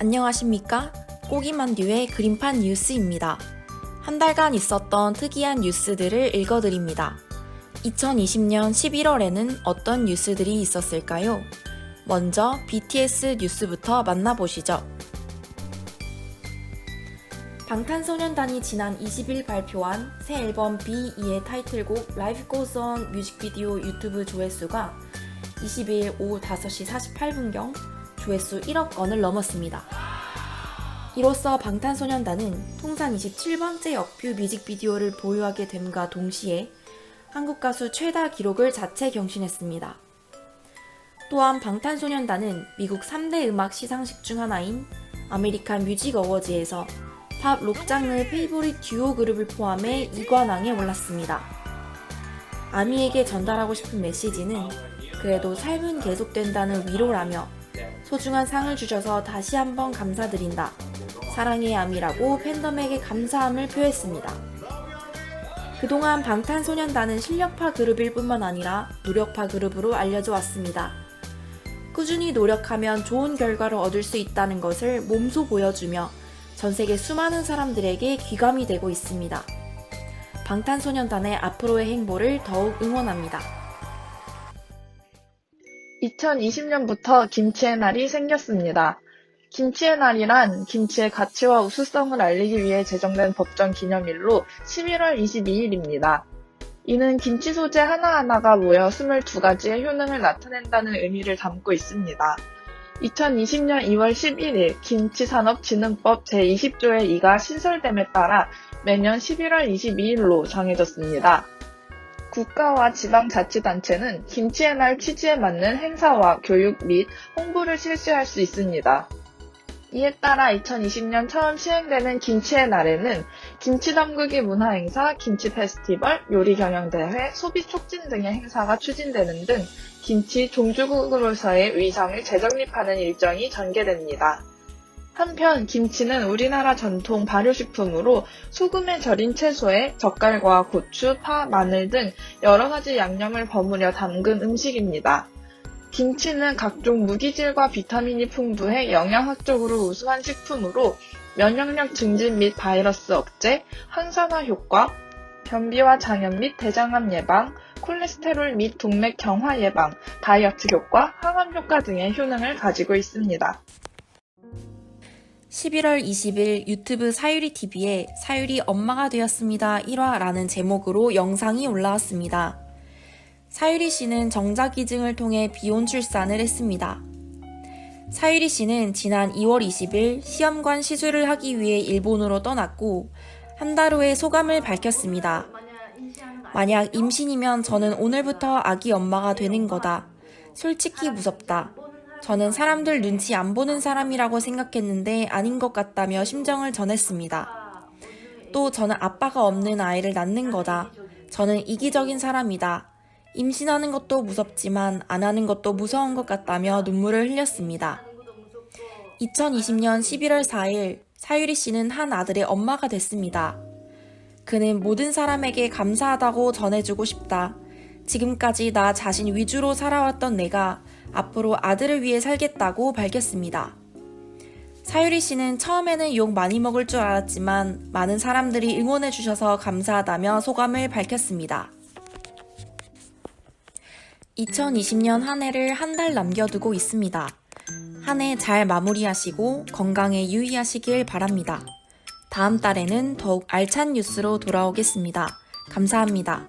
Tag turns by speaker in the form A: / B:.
A: 안녕하십니까? 꼬기만듀의 그림판 뉴스입니다. 한 달간 있었던 특이한 뉴스들을 읽어드립니다. 2020년 11월에는 어떤 뉴스들이 있었을까요? 먼저 BTS 뉴스부터 만나보시죠. 방탄소년단이 지난 20일 발표한 새 앨범 B2의 타이틀곡 Life Goes On 뮤직비디오 유튜브 조회수가 22일 오후 5시 48분경 조회수 1억 건을 넘었습니다. 이로써 방탄소년단은 통산 27번째 역뷰 뮤직비디오를 보유하게 됨과 동시에 한국 가수 최다 기록을 자체 경신했습니다. 또한 방탄소년단은 미국 3대 음악 시상식 중 하나인 아메리칸 뮤직 어워즈에서 팝 록 장르의 페이보릿 듀오 그룹을 포함해 2관왕에 올랐습니다. 아미에게 전달하고 싶은 메시지는 그래도 삶은 계속된다는 위로라며 소중한 상을 주셔서 다시 한번 감사드린다. 사랑의 아미라고 팬덤에게 감사함을 표했습니다. 그동안 방탄소년단은 실력파 그룹일 뿐만 아니라 노력파 그룹으로 알려져 왔습니다. 꾸준히 노력하면 좋은 결과를 얻을 수 있다는 것을 몸소 보여주며 전 세계 수많은 사람들에게 귀감이 되고 있습니다. 방탄소년단의 앞으로의 행보를 더욱 응원합니다.
B: 2020년부터 김치의 날이 생겼습니다. 김치의 날이란 김치의 가치와 우수성을 알리기 위해 제정된 법정 기념일로 11월 22일입니다. 이는 김치 소재 하나하나가 모여 22가지의 효능을 나타낸다는 의미를 담고 있습니다. 2020년 2월 11일 김치산업진흥법 제20조의 2가 신설됨에 따라 매년 11월 22일로 정해졌습니다. 국가와 지방자치단체는 김치의 날 취지에 맞는 행사와 교육 및 홍보를 실시할 수 있습니다. 이에 따라 2020년 처음 시행되는 김치의 날에는 김치 담그기 문화 행사, 김치 페스티벌, 요리 경영 대회, 소비 촉진 등의 행사가 추진되는 등 김치 종주국으로서의 위상을 재정립하는 일정이 전개됩니다. 한편 김치는 우리나라 전통 발효식품으로 소금에 절인 채소에 젓갈과 고추, 파, 마늘 등 여러 가지 양념을 버무려 담근 음식입니다. 김치는 각종 무기질과 비타민이 풍부해 영양학적으로 우수한 식품으로 면역력 증진 및 바이러스 억제, 항산화 효과, 변비와 장염 및 대장암 예방, 콜레스테롤 및 동맥 경화 예방, 다이어트 효과, 항암 효과 등의 효능을 가지고 있습니다.
A: 11월 20일 유튜브 사유리 TV에 사유리 엄마가 되었습니다 1화라는 제목으로 영상이 올라왔습니다. 사유리 씨는 정자기증을 통해 비혼 출산을 했습니다. 사유리 씨는 지난 2월 20일 시험관 시술을 하기 위해 일본으로 떠났고 한 달 후에 소감을 밝혔습니다. 만약 임신이면 저는 오늘부터 아기 엄마가 되는 거다. 솔직히 무섭다. 저는 사람들 눈치 안 보는 사람이라고 생각했는데 아닌 것 같다며 심정을 전했습니다. 또 저는 아빠가 없는 아이를 낳는 거다. 저는 이기적인 사람이다. 임신하는 것도 무섭지만 안 하는 것도 무서운 것 같다며 눈물을 흘렸습니다. 2020년 11월 4일 사유리 씨는 한 아들의 엄마가 됐습니다. 그는 모든 사람에게 감사하다고 전해주고 싶다. 지금까지 나 자신 위주로 살아왔던 내가 앞으로 아들을 위해 살겠다고 밝혔습니다. 사유리 씨는 처음에는 욕 많이 먹을 줄 알았지만 많은 사람들이 응원해 주셔서 감사하다며 소감을 밝혔습니다. 2020년 한 해를 한 달 남겨두고 있습니다. 한 해 잘 마무리하시고 건강에 유의하시길 바랍니다. 다음 달에는 더욱 알찬 뉴스로 돌아오겠습니다. 감사합니다.